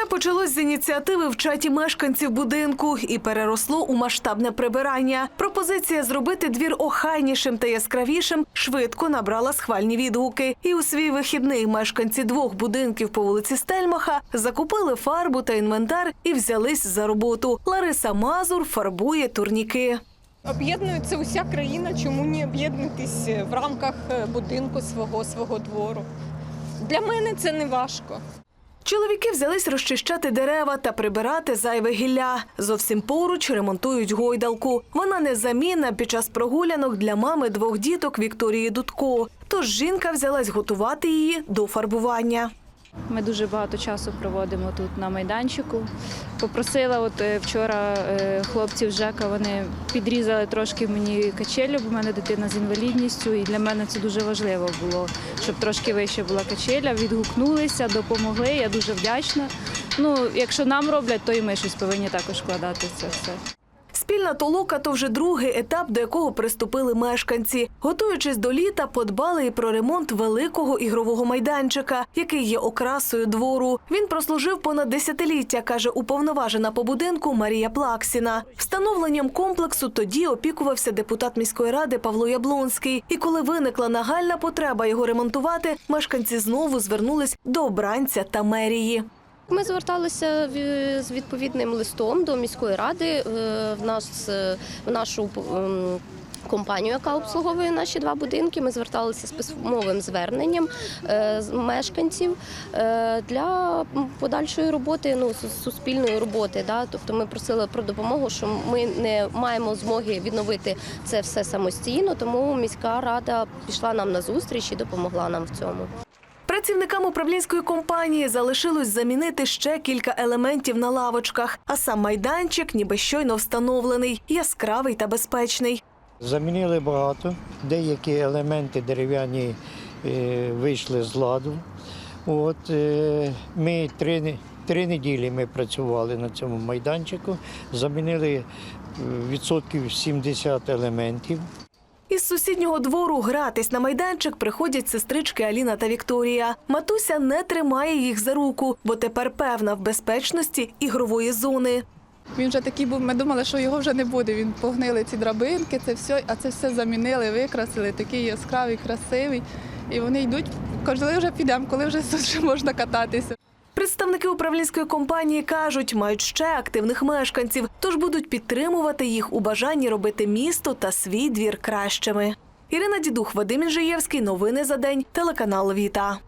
Все почалось з ініціативи в чаті мешканців будинку і переросло у масштабне прибирання. Пропозиція зробити двір охайнішим та яскравішим швидко набрала схвальні відгуки. І у свій вихідний мешканці двох будинків по вулиці Стельмаха закупили фарбу та інвентар і взялись за роботу. Лариса Мазур фарбує турніки. Об'єднується уся країна, чому не об'єднатись в рамках е, будинку свого свого двору. Для мене це не важко. Чоловіки взялись розчищати дерева та прибирати зайве гілля. Зовсім поруч ремонтують гойдалку. Вона незамінна під час прогулянок для мами двох діток Вікторії Дудко. Тож жінка взялась готувати її до фарбування. Ми дуже багато часу проводимо тут на майданчику. Попросила от е, вчора е, хлопців ЖЕКа, вони підрізали трошки мені качелю, бо в мене дитина з інвалідністю, і для мене це дуже важливо було, щоб трошки вище була качеля. Відгукнулися, допомогли. Я дуже вдячна. Ну, якщо нам роблять, то і ми щось повинні також вкладати це все. Спільна толока то вже другий етап, до якого приступили мешканці. Готуючись до літа, подбали і про ремонт великого ігрового майданчика, який є окрасою двору. Він прослужив понад десятиліття, каже уповноважена по будинку Марія Плаксіна. Встановленням комплексу тоді опікувався депутат міської ради Павло Яблонський. І коли виникла нагальна потреба його ремонтувати, мешканці знову звернулись до обранця та мерії. Ми зверталися з відповідним листом до міської ради е, в нас е, в нашу ем, компанію, яка обслуговує наші два будинки. Ми зверталися з письмовим зверненням е, мешканців для подальшої роботи, ну суспільної роботи. Да? Тобто ми просили про допомогу, що ми не маємо змоги відновити це все самостійно, тому міська рада пішла нам на зустріч і допомогла нам в цьому. Працівникам управлінської компанії залишилось замінити ще кілька елементів на лавочках, а сам майданчик ніби щойно встановлений, яскравий та безпечний. Замінили багато. Деякі елементи дерев'яні е, вийшли з ладу. От, е, ми три, три неділі ми працювали на цьому майданчику, замінили е, відсотків 70 елементів. Із сусіднього двору гратись на майданчик приходять сестрички Аліна та Вікторія. Матуся не тримає їх за руку, бо тепер певна в безпечності ігрової зони. Він вже такий був, ми думали, що його вже не буде. Він погнили ці драбинки, це все, а це все замінили, викрасили, такий яскравий, красивий. І вони йдуть, коли вже підемо, коли вже можна кататися. Представники управлінської компанії кажуть, мають ще активних мешканців, тож будуть підтримувати їх у бажанні робити місто та свій двір кращими. Ірина Дідух, Вадим Інжиєвський. Новини за день. Телеканал Віта.